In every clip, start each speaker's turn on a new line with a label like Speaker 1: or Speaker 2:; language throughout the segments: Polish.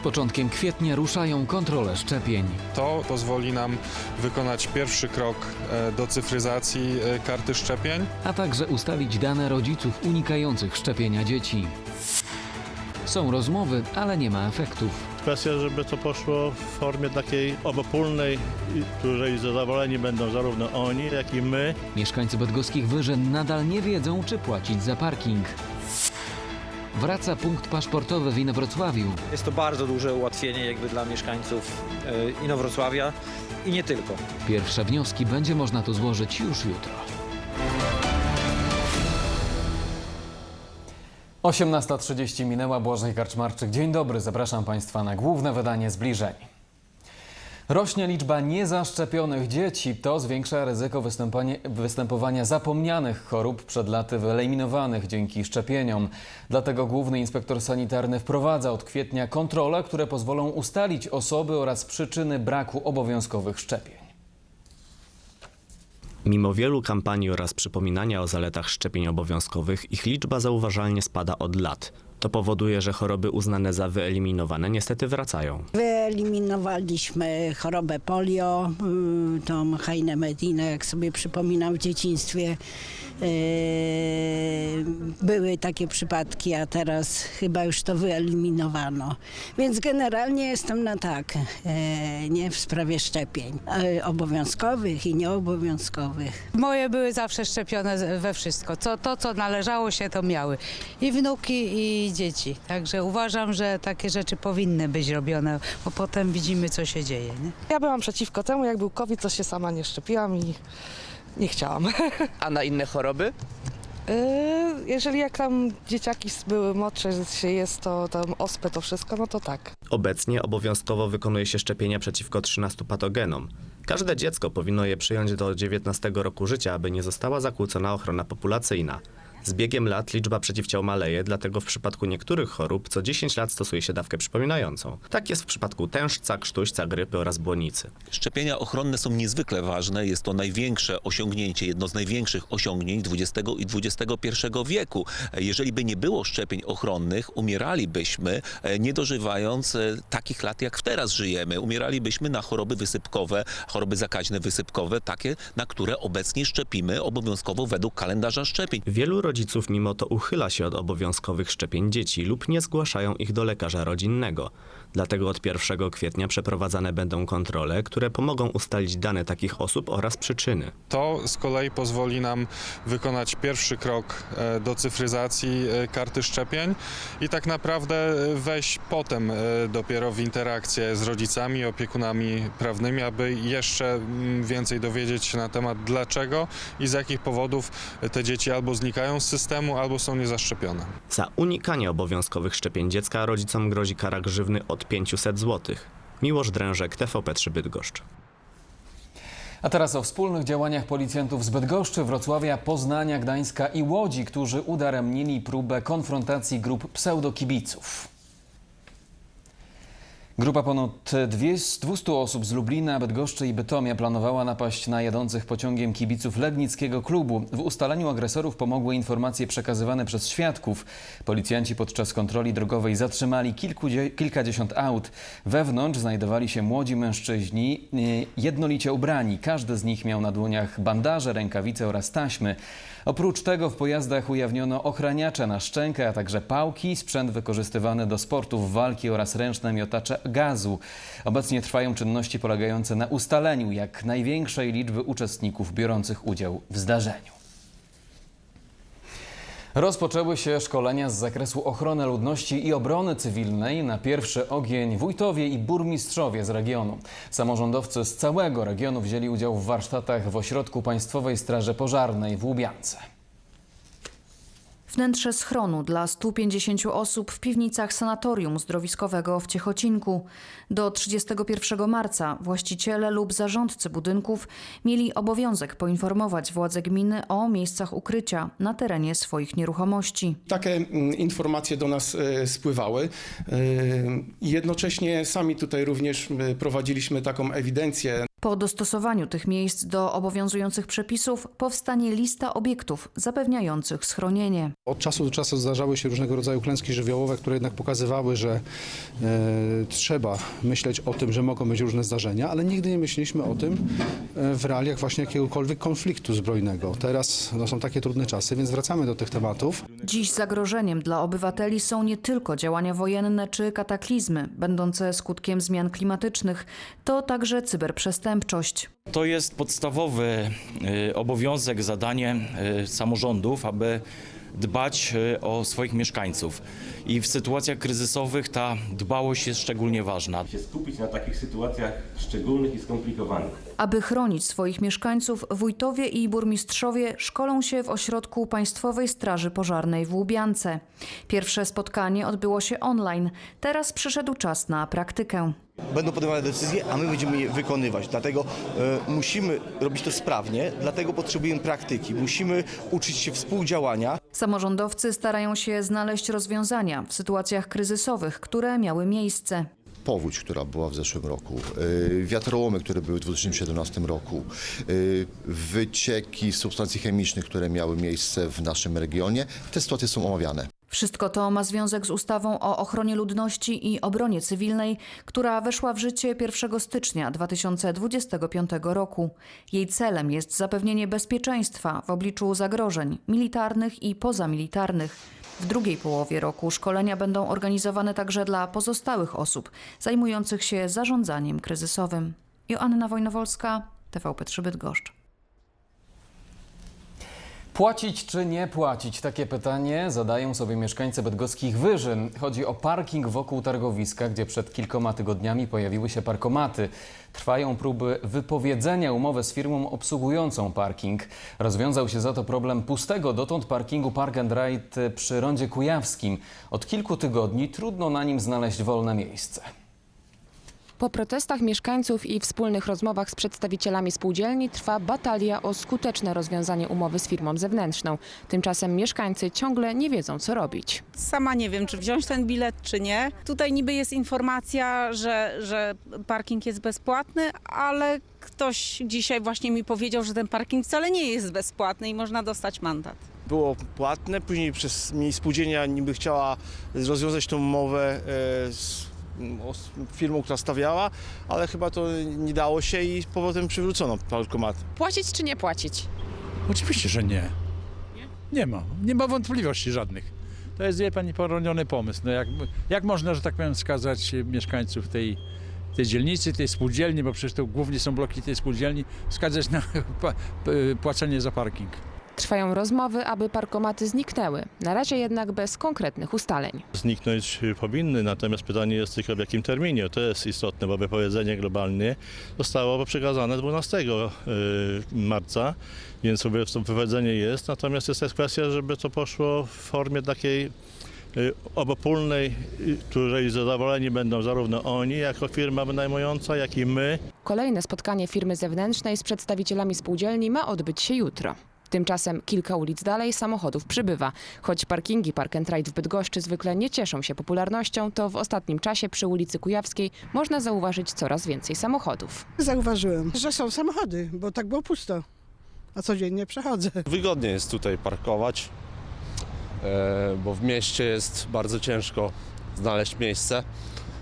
Speaker 1: początkiem kwietnia ruszają kontrole szczepień.
Speaker 2: To pozwoli nam wykonać pierwszy krok e, do cyfryzacji e, karty szczepień.
Speaker 1: a także ustalić dane rodziców unikających szczepienia dzieci. Są rozmowy, ale nie ma efektów.
Speaker 3: Kwestia, żeby to poszło w formie takiej obopólnej, i której zadowoleni będą zarówno oni, jak i my.
Speaker 1: Mieszkańcy bydgoskich wyżyn nadal nie wiedzą, czy płacić za parking. Wraca punkt paszportowy w Inowrocławiu.
Speaker 4: Jest to bardzo duże ułatwienie jakby dla mieszkańców e, Inowrocławia i nie tylko.
Speaker 1: Pierwsze wnioski będzie można tu złożyć już jutro.
Speaker 5: 18.30 minęła, Błażej Karczmarczyk. Dzień dobry, zapraszam Państwa na główne wydanie Zbliżeń. Rośnie liczba niezaszczepionych dzieci. To zwiększa ryzyko występowania zapomnianych chorób przed laty wyeliminowanych dzięki szczepieniom. Dlatego Główny Inspektor Sanitarny wprowadza od kwietnia kontrole, które pozwolą ustalić osoby oraz przyczyny braku obowiązkowych szczepień.
Speaker 6: Mimo wielu kampanii oraz przypominania o zaletach szczepień obowiązkowych, ich liczba zauważalnie spada od lat. To powoduje, że choroby uznane za wyeliminowane niestety wracają.
Speaker 7: Wyeliminowaliśmy chorobę polio, y, tą Heinę Medinę, jak sobie przypominam w dzieciństwie. Y, Były takie przypadki, a teraz chyba już to wyeliminowano. Więc generalnie jestem na tak, y, nie w sprawie szczepień obowiązkowych i nieobowiązkowych.
Speaker 8: Moje były zawsze szczepione we wszystko. Co, to, co należało się, to miały. I wnuki, i dzieci. Także uważam, że takie rzeczy powinny być robione, bo potem widzimy, co się dzieje. Nie?
Speaker 9: Ja byłam przeciwko temu, jak był COVID, to się sama nie szczepiłam i nie chciałam.
Speaker 10: A na inne choroby?
Speaker 9: Yy, Jeżeli jak tam dzieciaki były młodsze, że się jest to tam ospę, to wszystko, no to tak.
Speaker 6: Obecnie obowiązkowo wykonuje się szczepienia przeciwko 13 patogenom. Każde dziecko powinno je przyjąć do 19 roku życia, aby nie została zakłócona ochrona populacyjna. Z biegiem lat liczba przeciwciał maleje, dlatego w przypadku niektórych chorób co 10 lat stosuje się dawkę przypominającą. Tak jest w przypadku tężca, krztuśca, grypy oraz błonicy.
Speaker 11: Szczepienia ochronne są niezwykle ważne. Jest to największe osiągnięcie, jedno z największych osiągnięć XX i XXI wieku. Jeżeli by nie było szczepień ochronnych, umieralibyśmy, e, nie dożywając e, takich lat, jak teraz żyjemy. Umieralibyśmy na choroby wysypkowe, choroby zakaźne wysypkowe, takie, na które obecnie szczepimy obowiązkowo według kalendarza szczepień.
Speaker 6: Wielu rodziców mimo to uchyla się od obowiązkowych szczepień dzieci lub nie zgłaszają ich do lekarza rodzinnego. Dlatego od 1 kwietnia przeprowadzane będą kontrole, które pomogą ustalić dane takich osób oraz przyczyny.
Speaker 2: To z kolei pozwoli nam wykonać pierwszy krok e, do cyfryzacji e, karty szczepień i tak naprawdę e, wejść potem dopiero w interakcję z rodzicami, opiekunami prawnymi, aby jeszcze mm, więcej dowiedzieć się na temat dlaczego i z jakich powodów te dzieci albo znikają z systemu, albo są niezaszczepione.
Speaker 6: Za unikanie obowiązkowych szczepień dziecka rodzicom grozi kara grzywny od 500 zł. Miłosz Drężek, TVP3 Bydgoszcz.
Speaker 5: A teraz o wspólnych działaniach policjantów z Bydgoszczy, Wrocławia, Poznania, Gdańska i Łodzi, którzy udaremnili próbę konfrontacji grup pseudokibiców. Grupa ponad 200 osób z Lublina, Bydgoszczy i Bytomia planowała napaść na jadących pociągiem kibiców Legnickiego klubu. W ustaleniu agresorów pomogły informacje przekazywane przez świadków. Policjanci podczas kontroli drogowej zatrzymali kilkadziesiąt aut. Wewnątrz znajdowali się młodzi mężczyźni, y, jednolicie ubrani. Każdy z nich miał na dłoniach bandaże, rękawice oraz taśmy. Oprócz tego w pojazdach ujawniono ochraniacze na szczękę, a także pałki, sprzęt wykorzystywany do sportów walki oraz ręczne miotacze gazu. Obecnie trwają czynności polegające na ustaleniu jak największej liczby uczestników biorących udział w zdarzeniu. Rozpoczęły się szkolenia z zakresu ochrony ludności i obrony cywilnej. Na pierwszy ogień wójtowie i burmistrzowie z regionu. Samorządowcy z całego regionu wzięli udział w warsztatach w ośrodku Państwowej Straży Pożarnej w Łubiance.
Speaker 12: Wnętrze schronu dla 150 osób w piwnicach sanatorium zdrowiskowego w Ciechocinku. Do 31 marca właściciele lub zarządcy budynków mieli obowiązek poinformować władze gminy o miejscach ukrycia na terenie swoich nieruchomości.
Speaker 13: Takie mm, informacje do nas e, spływały. E, Jednocześnie sami tutaj również e, prowadziliśmy taką ewidencję
Speaker 12: Po dostosowaniu tych miejsc do obowiązujących przepisów powstanie lista obiektów zapewniających schronienie.
Speaker 13: Od czasu do czasu zdarzały się różnego rodzaju klęski żywiołowe, które jednak pokazywały, że e, trzeba myśleć o tym, że mogą być różne zdarzenia, ale nigdy nie myśleliśmy o tym e, w realiach właśnie jakiegokolwiek konfliktu zbrojnego. Teraz no, są takie trudne czasy, więc wracamy do tych tematów.
Speaker 12: Dziś zagrożeniem dla obywateli są nie tylko działania wojenne czy kataklizmy, będące skutkiem zmian klimatycznych, to także
Speaker 14: To jest podstawowy y, obowiązek, zadanie y, samorządów, aby dbać y, o swoich mieszkańców. I w sytuacjach kryzysowych ta dbałość jest szczególnie ważna.
Speaker 15: się skupić na takich sytuacjach szczególnych i skomplikowanych.
Speaker 12: Aby chronić swoich mieszkańców, wójtowie i burmistrzowie szkolą się w ośrodku Państwowej Straży Pożarnej w Łubiance. Pierwsze spotkanie odbyło się online. Teraz przyszedł czas na praktykę.
Speaker 16: Będą podejmowane decyzje, a my będziemy je wykonywać. Dlatego e, musimy robić to sprawnie, dlatego potrzebujemy praktyki. Musimy uczyć się współdziałania.
Speaker 12: Samorządowcy starają się znaleźć rozwiązania w sytuacjach kryzysowych, które miały miejsce.
Speaker 17: powódź, która była w zeszłym roku, y, wiatrołomy, które były w 2017 roku, y, wycieki substancji chemicznych, które miały miejsce w naszym regionie. Te sytuacje są omawiane.
Speaker 12: Wszystko to ma związek z ustawą o ochronie ludności i obronie cywilnej, która weszła w życie 1 stycznia 2025 roku. Jej celem jest zapewnienie bezpieczeństwa w obliczu zagrożeń militarnych i pozamilitarnych. W drugiej połowie roku szkolenia będą organizowane także dla pozostałych osób zajmujących się zarządzaniem kryzysowym. Joanna Wojnowolska, TVP3 Bydgoszcz.
Speaker 5: Płacić czy nie płacić? Takie pytanie zadają sobie mieszkańcy bydgoskich Wyżyn. Chodzi o parking wokół targowiska, gdzie przed kilkoma tygodniami pojawiły się parkomaty. Trwają próby wypowiedzenia umowy z firmą obsługującą parking. Rozwiązał się za to problem pustego dotąd parkingu Park and Ride przy Rondzie Kujawskim. Od kilku tygodni trudno na nim znaleźć wolne miejsce.
Speaker 18: Po protestach mieszkańców i wspólnych rozmowach z przedstawicielami spółdzielni trwa batalia o skuteczne rozwiązanie umowy z firmą zewnętrzną. Tymczasem mieszkańcy ciągle nie wiedzą, co robić.
Speaker 19: Sama nie wiem, czy wziąć ten bilet, czy nie. Tutaj niby jest informacja, że, że parking jest bezpłatny, ale ktoś dzisiaj właśnie mi powiedział, że ten parking wcale nie jest bezpłatny i można dostać mandat.
Speaker 20: było płatne, później przez mi spółdzielnia niby chciała rozwiązać tą umowę e, z firmą, która stawiała, ale chyba to nie dało się i z powrotem przywrócono parkomaty.
Speaker 21: Płacić czy nie płacić?
Speaker 22: Oczywiście, że nie. Nie ma. Nie ma wątpliwości żadnych. To jest, wie pani, poroniony pomysł. No jak, jak można, że tak powiem, skazać mieszkańców tej, tej dzielnicy, tej spółdzielni, bo przecież to głównie są bloki tej spółdzielni, skazać na pa- p- płacenie za parking.
Speaker 18: Trwają rozmowy, aby parkomaty zniknęły. Na razie jednak bez konkretnych ustaleń.
Speaker 3: Zniknąć powinny, natomiast pytanie jest tylko w jakim terminie. To jest istotne, bo wypowiedzenie globalnie zostało przekazane 12 y, marca, więc wypowiedzenie jest. Natomiast jest też kwestia, żeby to poszło w formie takiej y, obopólnej, y, której zadowoleni będą zarówno oni, jako firma wynajmująca, jak i my.
Speaker 18: Kolejne spotkanie firmy zewnętrznej z przedstawicielami spółdzielni ma odbyć się jutro. Tymczasem kilka ulic dalej samochodów przybywa. Choć parkingi Park and Ride w Bydgoszczy zwykle nie cieszą się popularnością, to w ostatnim czasie przy ulicy Kujawskiej można zauważyć coraz więcej samochodów.
Speaker 23: Zauważyłem, że są samochody, bo tak było pusto. A codziennie przechodzę.
Speaker 24: Wygodnie jest tutaj parkować, e, bo w mieście jest bardzo ciężko znaleźć miejsce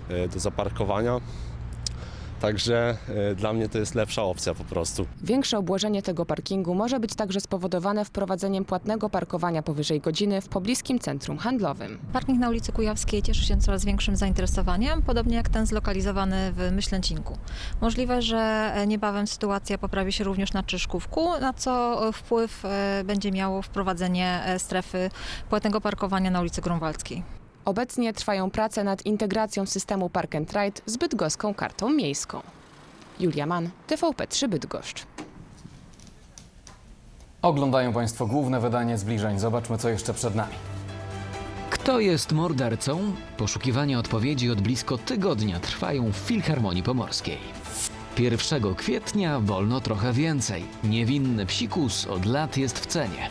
Speaker 24: e, do zaparkowania. Także e, dla mnie to jest lepsza opcja po prostu.
Speaker 18: Większe obłożenie tego parkingu może być także spowodowane wprowadzeniem płatnego parkowania powyżej godziny w pobliskim centrum handlowym.
Speaker 25: Parking na ulicy Kujawskiej cieszy się coraz większym zainteresowaniem, podobnie jak ten zlokalizowany w Myślęcinku. Możliwe, że niebawem sytuacja poprawi się również na Czyszkówku, na co wpływ e, będzie miało wprowadzenie e, strefy płatnego parkowania na ulicy Grunwaldzkiej.
Speaker 18: Obecnie trwają prace nad integracją systemu Park and Ride z bydgoską kartą miejską. Julia Mann, TVP3 Bydgoszcz.
Speaker 5: Oglądają Państwo główne wydanie zbliżeń. Zobaczmy, co jeszcze przed nami.
Speaker 1: Kto jest mordercą? Poszukiwania odpowiedzi od blisko tygodnia trwają w Filharmonii Pomorskiej. 1 kwietnia wolno trochę więcej. Niewinny psikus od lat jest w cenie.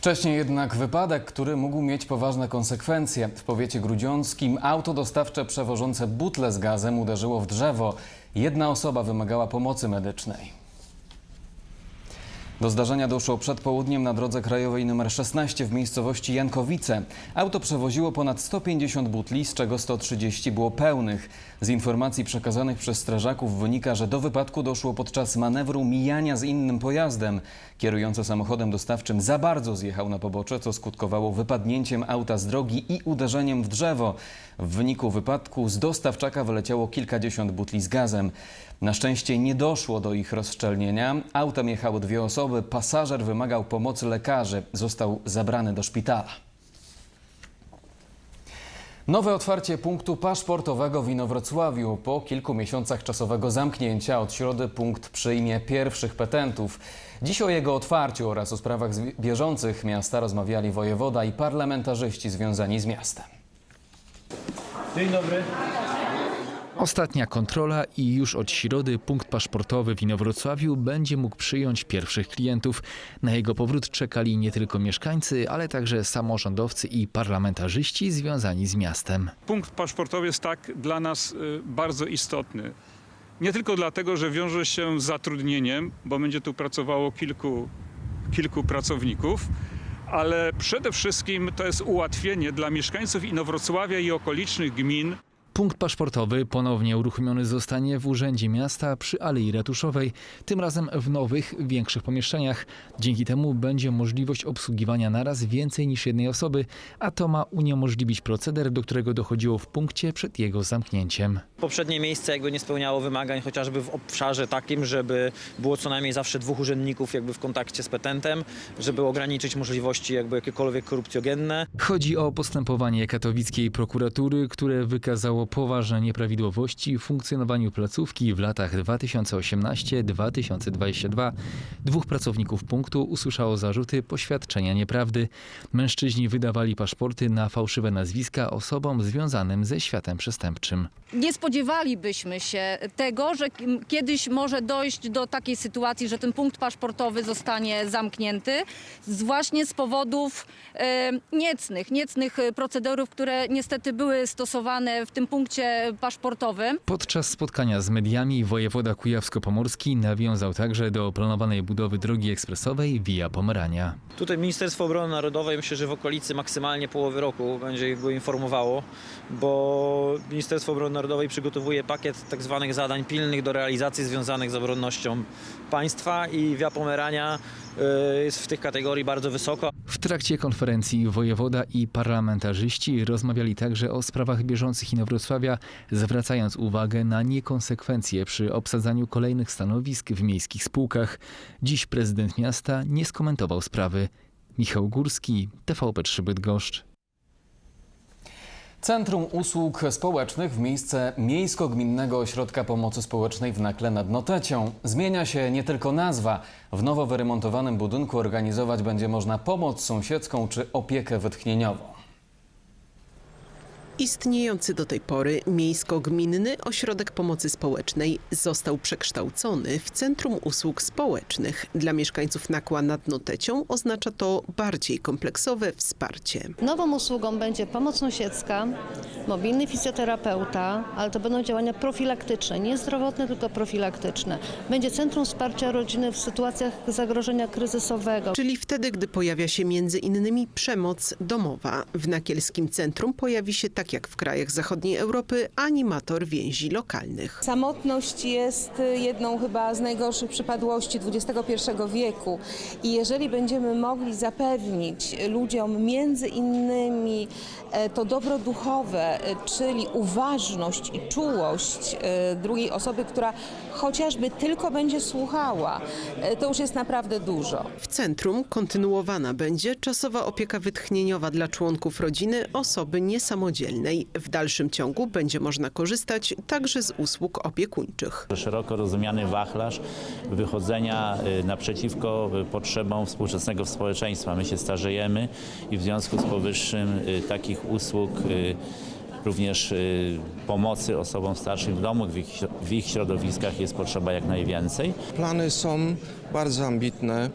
Speaker 5: Wcześniej jednak wypadek, który mógł mieć poważne konsekwencje. W powiecie grudziąckim auto dostawcze przewożące butle z gazem uderzyło w drzewo. Jedna osoba wymagała pomocy medycznej. Do zdarzenia doszło przed południem na drodze krajowej nr 16 w miejscowości Jankowice. Auto przewoziło ponad 150 butli, z czego 130 było pełnych. Z informacji przekazanych przez strażaków wynika, że do wypadku doszło podczas manewru mijania z innym pojazdem. Kierujący samochodem dostawczym za bardzo zjechał na pobocze, co skutkowało wypadnięciem auta z drogi i uderzeniem w drzewo. W wyniku wypadku z dostawczaka wyleciało kilkadziesiąt butli z gazem. Na szczęście nie doszło do ich rozszczelnienia. Autem jechały dwie osoby. Pasażer wymagał pomocy lekarzy. Został zabrany do szpitala. Nowe otwarcie punktu paszportowego w Inowrocławiu. Po kilku miesiącach czasowego zamknięcia od środy punkt przyjmie pierwszych petentów. Dziś o jego otwarciu oraz o sprawach bieżących miasta rozmawiali wojewoda i parlamentarzyści związani z miastem.
Speaker 22: Dzień dobry.
Speaker 1: Ostatnia kontrola i już od środy punkt paszportowy w Inowrocławiu będzie mógł przyjąć pierwszych klientów. Na jego powrót czekali nie tylko mieszkańcy, ale także samorządowcy i parlamentarzyści związani z miastem.
Speaker 26: Punkt paszportowy jest tak dla nas y, bardzo istotny. Nie tylko dlatego, że wiąże się z zatrudnieniem, bo będzie tu pracowało kilku, kilku pracowników, ale przede wszystkim to jest ułatwienie dla mieszkańców Inowrocławia i okolicznych gmin
Speaker 1: Punkt paszportowy ponownie uruchomiony zostanie w Urzędzie Miasta przy Alei Ratuszowej, tym razem w nowych, większych pomieszczeniach. Dzięki temu będzie możliwość obsługiwania naraz więcej niż jednej osoby, a to ma uniemożliwić proceder, do którego dochodziło w punkcie przed jego zamknięciem.
Speaker 27: Poprzednie miejsce jakby nie spełniało wymagań chociażby w obszarze takim, żeby było co najmniej zawsze dwóch urzędników jakby w kontakcie z petentem, żeby ograniczyć możliwości jakby jakiekolwiek korupcjogenne.
Speaker 1: Chodzi o postępowanie katowickiej prokuratury, które wykazało poważne nieprawidłowości w funkcjonowaniu placówki w latach 2018-2022. Dwóch pracowników punktu usłyszało zarzuty poświadczenia nieprawdy. Mężczyźni wydawali paszporty na fałszywe nazwiska osobom związanym ze światem przestępczym.
Speaker 28: Nie spodziewalibyśmy się tego, że kiedyś może dojść do takiej sytuacji, że ten punkt paszportowy zostanie zamknięty, właśnie z powodów e, niecnych, niecnych e, procedurów, które niestety były stosowane w tym punkcie paszportowym.
Speaker 1: Podczas spotkania z mediami wojewoda kujawsko-pomorski nawiązał także do planowanej budowy drogi ekspresowej Via Pomerania.
Speaker 27: Tutaj Ministerstwo Obrony Narodowej myślę, że w okolicy maksymalnie połowy roku będzie go informowało, bo Ministerstwo Obrony Narodowej przygotowuje pakiet tak zwanych zadań pilnych do realizacji związanych z obronnością państwa i Via Pomerania y, jest w tych kategorii bardzo wysoko.
Speaker 1: W trakcie konferencji wojewoda i parlamentarzyści rozmawiali także o sprawach bieżących Inowrocławia, zwracając uwagę na niekonsekwencje przy obsadzaniu kolejnych stanowisk w miejskich spółkach. Dziś prezydent miasta nie skomentował sprawy. Michał Górski, TVP3 Bydgoszcz.
Speaker 5: Centrum Usług Społecznych w miejsce Miejsko-Gminnego Ośrodka Pomocy Społecznej w Nakle nad Notecią. Zmienia się nie tylko nazwa. W nowo wyremontowanym budynku organizować będzie można pomoc sąsiedzką czy opiekę wytchnieniową.
Speaker 29: Istniejący do tej pory miejsko-gminny ośrodek pomocy społecznej został przekształcony w Centrum Usług Społecznych. Dla mieszkańców Nakła nad Notecią oznacza to bardziej kompleksowe wsparcie.
Speaker 21: Nową usługą będzie pomoc sąsiedzka, mobilny fizjoterapeuta, ale to będą działania profilaktyczne, nie zdrowotne, tylko profilaktyczne. Będzie Centrum Wsparcia Rodziny w sytuacjach zagrożenia kryzysowego.
Speaker 29: Czyli wtedy, gdy pojawia się między innymi przemoc domowa. W Nakielskim Centrum pojawi się, tak jak w krajach zachodniej Europy, animator więzi lokalnych.
Speaker 30: Samotność jest jedną chyba z najgorszych przypadłości XXI wieku i jeżeli będziemy mogli zapewnić ludziom między innymi e, to dobro duchowe, e, czyli uważność i czułość e, drugiej osoby, która chociażby tylko będzie słuchała, e, to już jest naprawdę dużo.
Speaker 29: W centrum kontynuowana będzie czasowa opieka wytchnieniowa dla członków rodziny osoby niesamodzielnej. W dalszym ciągu będzie można korzystać także z usług opiekuńczych.
Speaker 31: Szeroko rozumiany wachlarz wychodzenia y, naprzeciwko y, potrzebom współczesnego społeczeństwa. My się starzejemy i w związku z powyższym y, takich usług również y, pomocy osobom starszym w domu, w ich, w ich środowiskach jest potrzeba jak najwięcej.
Speaker 32: Plany są bardzo ambitne.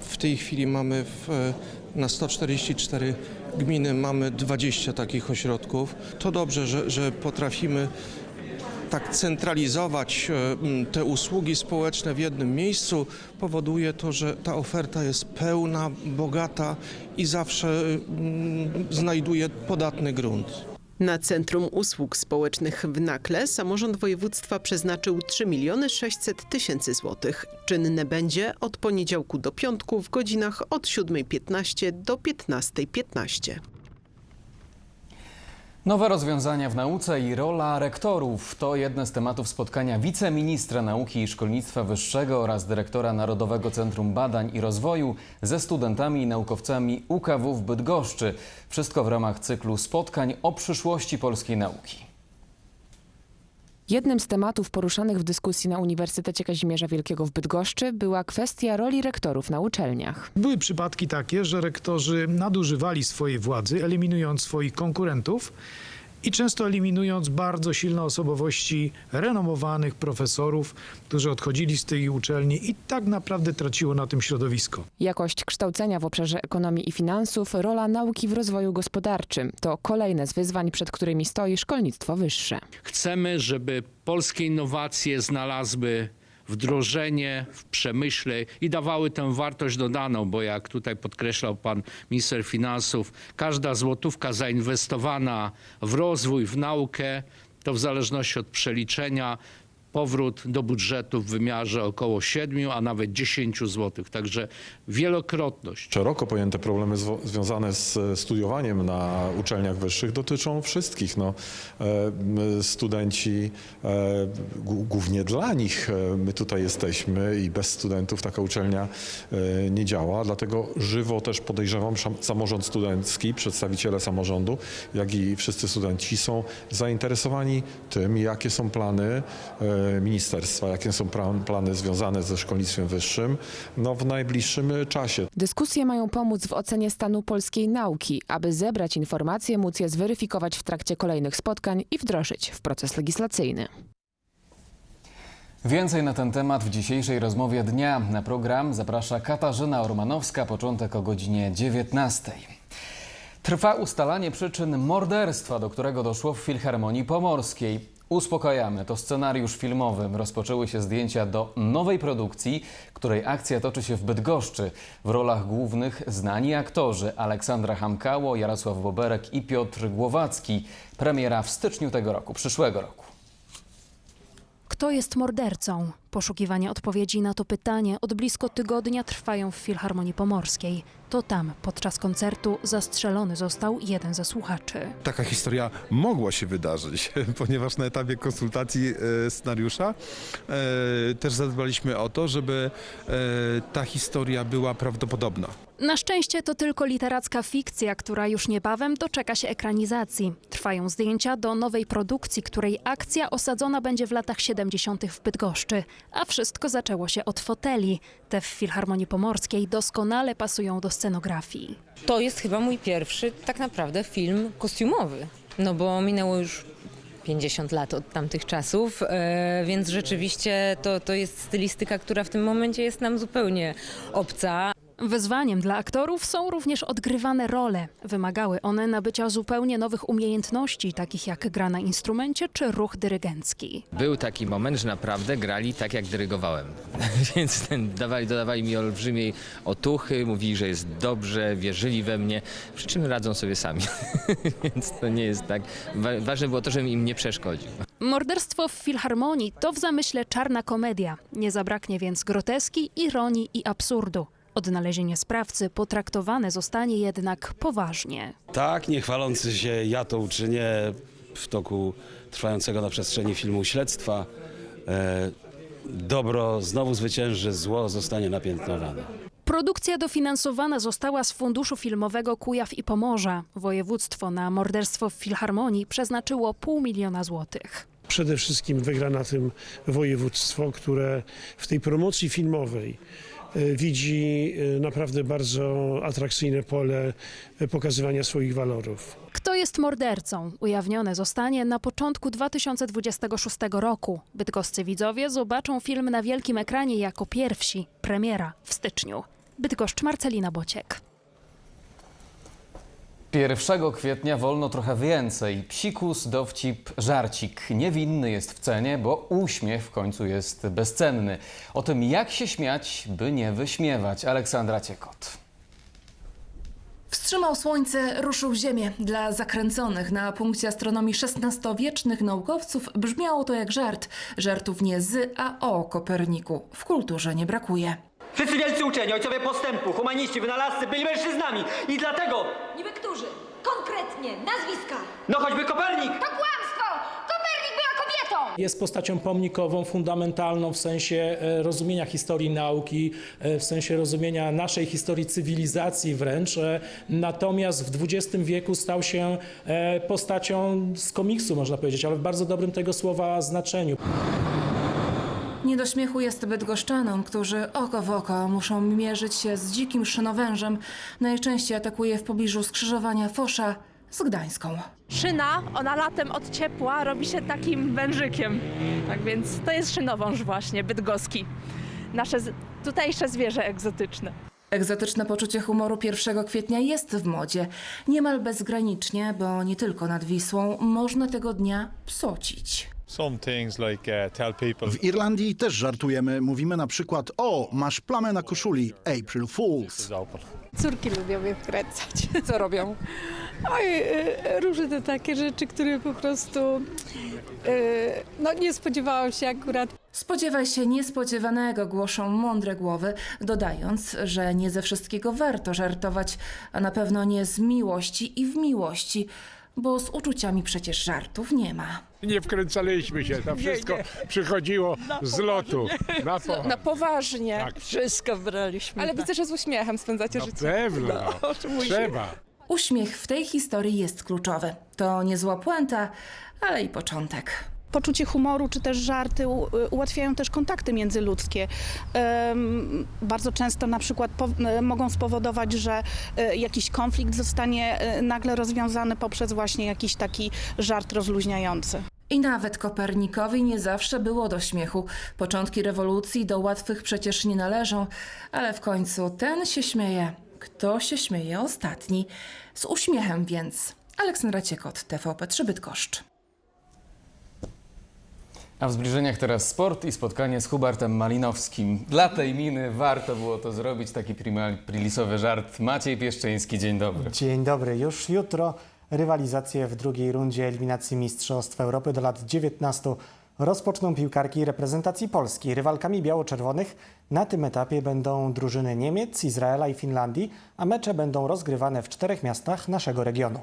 Speaker 32: W
Speaker 33: tej chwili mamy w, na 144 gminy mamy 20 takich ośrodków. To dobrze, że, że potrafimy tak centralizować e, te usługi społeczne w jednym miejscu powoduje to, że ta oferta jest pełna, bogata i zawsze mm, znajduje podatny grunt.
Speaker 29: Na Centrum Usług Społecznych w Nakle samorząd województwa przeznaczył 3 miliony 600 tysięcy złotych. Czynne będzie od poniedziałku do piątku w godzinach od 7.15 do 15.15.
Speaker 5: Nowe rozwiązania w nauce i rola rektorów to jedne z tematów spotkania wiceministra nauki i szkolnictwa wyższego oraz dyrektora Narodowego Centrum Badań i Rozwoju ze studentami i naukowcami UKW w Bydgoszczy. Wszystko w ramach cyklu spotkań o przyszłości polskiej nauki.
Speaker 18: Jednym z tematów poruszanych w dyskusji na Uniwersytecie Kazimierza Wielkiego w Bydgoszczy była kwestia roli rektorów na uczelniach.
Speaker 34: Były przypadki takie, że rektorzy nadużywali swojej władzy, eliminując swoich konkurentów i często eliminując bardzo silne osobowości renomowanych profesorów, którzy odchodzili z tej uczelni i tak naprawdę traciło na tym środowisko.
Speaker 18: Jakość kształcenia w obszarze ekonomii i finansów, rola nauki w rozwoju gospodarczym to kolejne z wyzwań, przed którymi stoi szkolnictwo wyższe.
Speaker 35: Chcemy, żeby polskie innowacje znalazły wdrożenie w przemyśle i dawały tę wartość dodaną, bo jak tutaj podkreślał pan minister finansów, każda złotówka zainwestowana w rozwój, w naukę, to w zależności od przeliczenia powrót do budżetu w wymiarze około 7, a nawet 10 zł. Także wielokrotność.
Speaker 36: Szeroko pojęte problemy związane z e, studiowaniem na uczelniach wyższych dotyczą wszystkich. No, e, studenci, e, głównie dla nich my tutaj jesteśmy i bez studentów taka uczelnia nie działa. Dlatego żywo też podejrzewam samorząd studencki, przedstawiciele samorządu, jak i wszyscy studenci są zainteresowani tym, jakie są plany ministerstwa, jakie są plany związane ze szkolnictwem wyższym no, w najbliższym czasie.
Speaker 18: Dyskusje mają pomóc w ocenie stanu polskiej nauki, aby zebrać informacje, móc je zweryfikować w trakcie kolejnych spotkań i wdrożyć w proces legislacyjny.
Speaker 5: Więcej na ten temat w dzisiejszej rozmowie dnia. Na program zaprasza Katarzyna Ormanowska, początek o godzinie 19. Trwa ustalanie przyczyn morderstwa, do którego doszło w Filharmonii Pomorskiej. Uspokajamy, to scenariusz filmowy. Rozpoczęły się zdjęcia do nowej produkcji, której akcja toczy się w Bydgoszczy. W rolach głównych znani aktorzy Aleksandra Hamkało, Jarosław Boberek i Piotr Głowacki. Premiera w styczniu tego roku, przyszłego roku.
Speaker 37: Kto jest mordercą? Poszukiwania odpowiedzi na to pytanie od blisko tygodnia trwają w Filharmonii Pomorskiej. To tam podczas koncertu zastrzelony został jeden ze słuchaczy.
Speaker 38: Taka historia mogła się wydarzyć, ponieważ na etapie konsultacji e, scenariusza e, też zadbaliśmy o to, żeby e, ta historia była prawdopodobna.
Speaker 37: Na szczęście to tylko literacka fikcja, która już niebawem doczeka się ekranizacji. Trwają zdjęcia do nowej produkcji, której akcja osadzona będzie w latach 70. w Bydgoszczy. A wszystko zaczęło się od foteli. Te w Filharmonii Pomorskiej doskonale pasują do scenografii.
Speaker 39: To jest chyba mój pierwszy tak naprawdę film kostiumowy, no bo minęło już 50 lat od tamtych czasów, e, więc rzeczywiście to, to jest stylistyka, która w tym momencie jest nam zupełnie obca.
Speaker 37: Wyzwaniem dla aktorów są również odgrywane role. Wymagały one nabycia zupełnie nowych umiejętności, takich jak gra na instrumencie czy ruch dyrygencki.
Speaker 32: Był taki moment, że naprawdę grali tak, jak dyrygowałem. Więc ten, dawali, dodawali mi olbrzymiej otuchy, mówili, że jest dobrze, wierzyli we mnie, przy czym radzą sobie sami. Więc to nie jest tak. Wa- Ważne było to, żebym im nie przeszkodził.
Speaker 37: Morderstwo w Filharmonii to w zamyśle czarna komedia. Nie zabraknie więc groteski, ironii i absurdu. Odnalezienie sprawcy potraktowane zostanie jednak poważnie.
Speaker 40: Tak, nie chwalący się, ja to uczynię w toku trwającego na przestrzeni filmu śledztwa. E, dobro znowu zwycięży, zło zostanie napiętnowane.
Speaker 37: Produkcja dofinansowana została z Funduszu Filmowego Kujaw i Pomorza. Województwo na morderstwo w Filharmonii przeznaczyło pół miliona złotych.
Speaker 41: Przede wszystkim wygra na tym województwo, które w tej promocji filmowej widzi e, naprawdę bardzo atrakcyjne pole e, pokazywania swoich walorów.
Speaker 37: Kto jest mordercą? Ujawnione zostanie na początku 2026 roku. Bydgoscy widzowie zobaczą film na wielkim ekranie jako pierwsi. Premiera w styczniu. Bydgoszcz, Marcelina Bociek.
Speaker 5: 1 kwietnia wolno trochę więcej. Psikus, dowcip, żarcik. Niewinny jest w cenie, bo uśmiech w końcu jest bezcenny. O tym, jak się śmiać, by nie wyśmiewać. Aleksandra Ciekot.
Speaker 42: Wstrzymał słońce, ruszył ziemię. Dla zakręconych na punkcie astronomii XVI-wiecznych naukowców brzmiało to jak żart. Żartów nie z, a o Koperniku. W kulturze nie brakuje.
Speaker 43: Wszyscy wielcy uczeni, ojcowie postępu, humaniści, wynalazcy byli mężczyznami i dlatego,
Speaker 44: Niby którzy? Konkretnie, nazwiska.
Speaker 43: no choćby Kopernik,
Speaker 44: To kłamstwo! Kopernik była kobietą!
Speaker 45: Jest postacią pomnikową, fundamentalną w sensie e, rozumienia historii nauki, e, w sensie rozumienia naszej historii cywilizacji wręcz. e, Natomiast w XX wieku stał się postacią z komiksu, można powiedzieć, ale w bardzo dobrym tego słowa znaczeniu.
Speaker 42: Nie do śmiechu jest bydgoszczanom, którzy oko w oko muszą mierzyć się z dzikim szynowężem. Najczęściej atakuje w pobliżu skrzyżowania Fosza z Gdańską.
Speaker 46: Szyna, ona latem od ciepła robi się takim wężykiem. Tak więc to jest szynowąż właśnie, bydgoski. Nasze z- tutejsze zwierzę egzotyczne.
Speaker 42: Egzotyczne poczucie humoru 1 kwietnia jest w modzie. Niemal bezgranicznie, bo nie tylko nad Wisłą można tego dnia psocić.
Speaker 47: Some things like uh, tell people
Speaker 48: W Irlandii też żartujemy. Mówimy na przykład: O, masz plamę na koszuli. April Fools.
Speaker 49: Córki lubią mnie wkręcać. Co robią? Oj, y, różne takie rzeczy, które po prostu y, no nie spodziewałam się akurat.
Speaker 42: Spodziewaj się niespodziewanego, głoszą mądre głowy, dodając, że nie ze wszystkiego warto żartować, a na pewno nie z miłości i w miłości, bo z uczuciami przecież żartów nie ma.
Speaker 50: Nie wkręcaliśmy się, to wszystko przychodziło z lotu. Na, po...
Speaker 46: Na poważnie.
Speaker 50: Tak.
Speaker 46: Wszystko braliśmy. Ale widzę, że z uśmiechem spędzacie
Speaker 50: Na
Speaker 46: życie.
Speaker 50: pewno,
Speaker 46: No,
Speaker 50: trzeba.
Speaker 42: Uśmiech w tej historii jest kluczowy. To niezła puenta, ale i początek.
Speaker 51: Poczucie humoru czy też żarty ułatwiają też kontakty międzyludzkie. Bardzo często na przykład e, mogą spowodować, że e, jakiś konflikt zostanie e, nagle rozwiązany poprzez właśnie jakiś taki żart rozluźniający.
Speaker 42: I nawet Kopernikowi nie zawsze było do śmiechu. Początki rewolucji do łatwych przecież nie należą, ale w końcu ten się śmieje. Kto się śmieje ostatni? Z uśmiechem więc. Aleksandra Ciekot, TVP3 Bydgoszcz.
Speaker 5: A w zbliżeniach teraz sport i spotkanie z Hubertem Malinowskim. Dla tej miny warto było to zrobić, taki prilisowy żart. Maciej Pieszczyński, dzień dobry.
Speaker 52: Dzień dobry. Już jutro rywalizację w drugiej rundzie eliminacji Mistrzostw Europy do lat 19 rozpoczną piłkarki reprezentacji Polski. Rywalkami biało-czerwonych na tym etapie będą drużyny Niemiec, Izraela i Finlandii, a mecze będą rozgrywane w czterech miastach naszego regionu.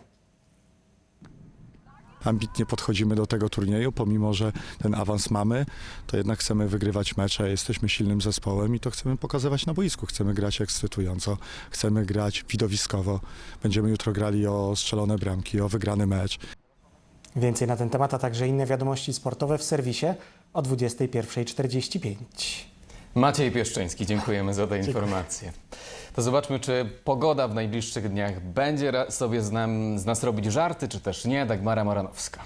Speaker 36: Ambitnie podchodzimy do tego turnieju, pomimo że ten awans mamy, to jednak chcemy wygrywać mecze, jesteśmy silnym zespołem i to chcemy pokazywać na boisku. Chcemy grać ekscytująco, chcemy grać widowiskowo. Będziemy jutro grali o strzelone bramki, o wygrany mecz.
Speaker 52: Więcej na ten temat, a także inne wiadomości sportowe w serwisie o 21.45.
Speaker 5: Maciej Pieszczyński, dziękujemy za te informacje. To zobaczmy, czy pogoda w najbliższych dniach będzie sobie z, nam, z nas robić żarty, czy też nie. Dagmara Moranowska.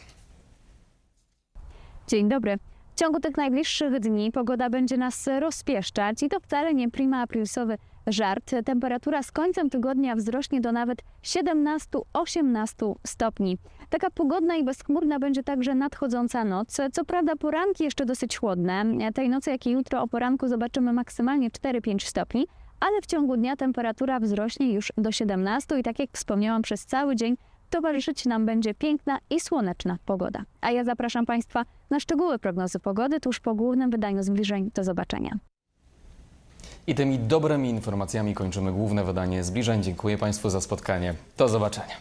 Speaker 53: Dzień dobry. W ciągu tych najbliższych dni pogoda będzie nas rozpieszczać i to wcale nie prima aprilsowy żart. Temperatura z końcem tygodnia wzrośnie do nawet 17-18 stopni. Taka pogodna i bezchmurna będzie także nadchodząca noc. Co prawda poranki jeszcze dosyć chłodne. Tej nocy, jak i jutro o poranku zobaczymy maksymalnie 4-5 stopni, ale w ciągu dnia temperatura wzrośnie już do 17 i tak jak wspomniałam, przez cały dzień towarzyszyć nam będzie piękna i słoneczna pogoda. A ja zapraszam Państwa na szczegóły prognozy pogody tuż po głównym wydaniu zbliżeń. Do zobaczenia.
Speaker 5: I tymi dobrymi informacjami kończymy główne wydanie zbliżeń. Dziękuję Państwu za spotkanie. Do zobaczenia.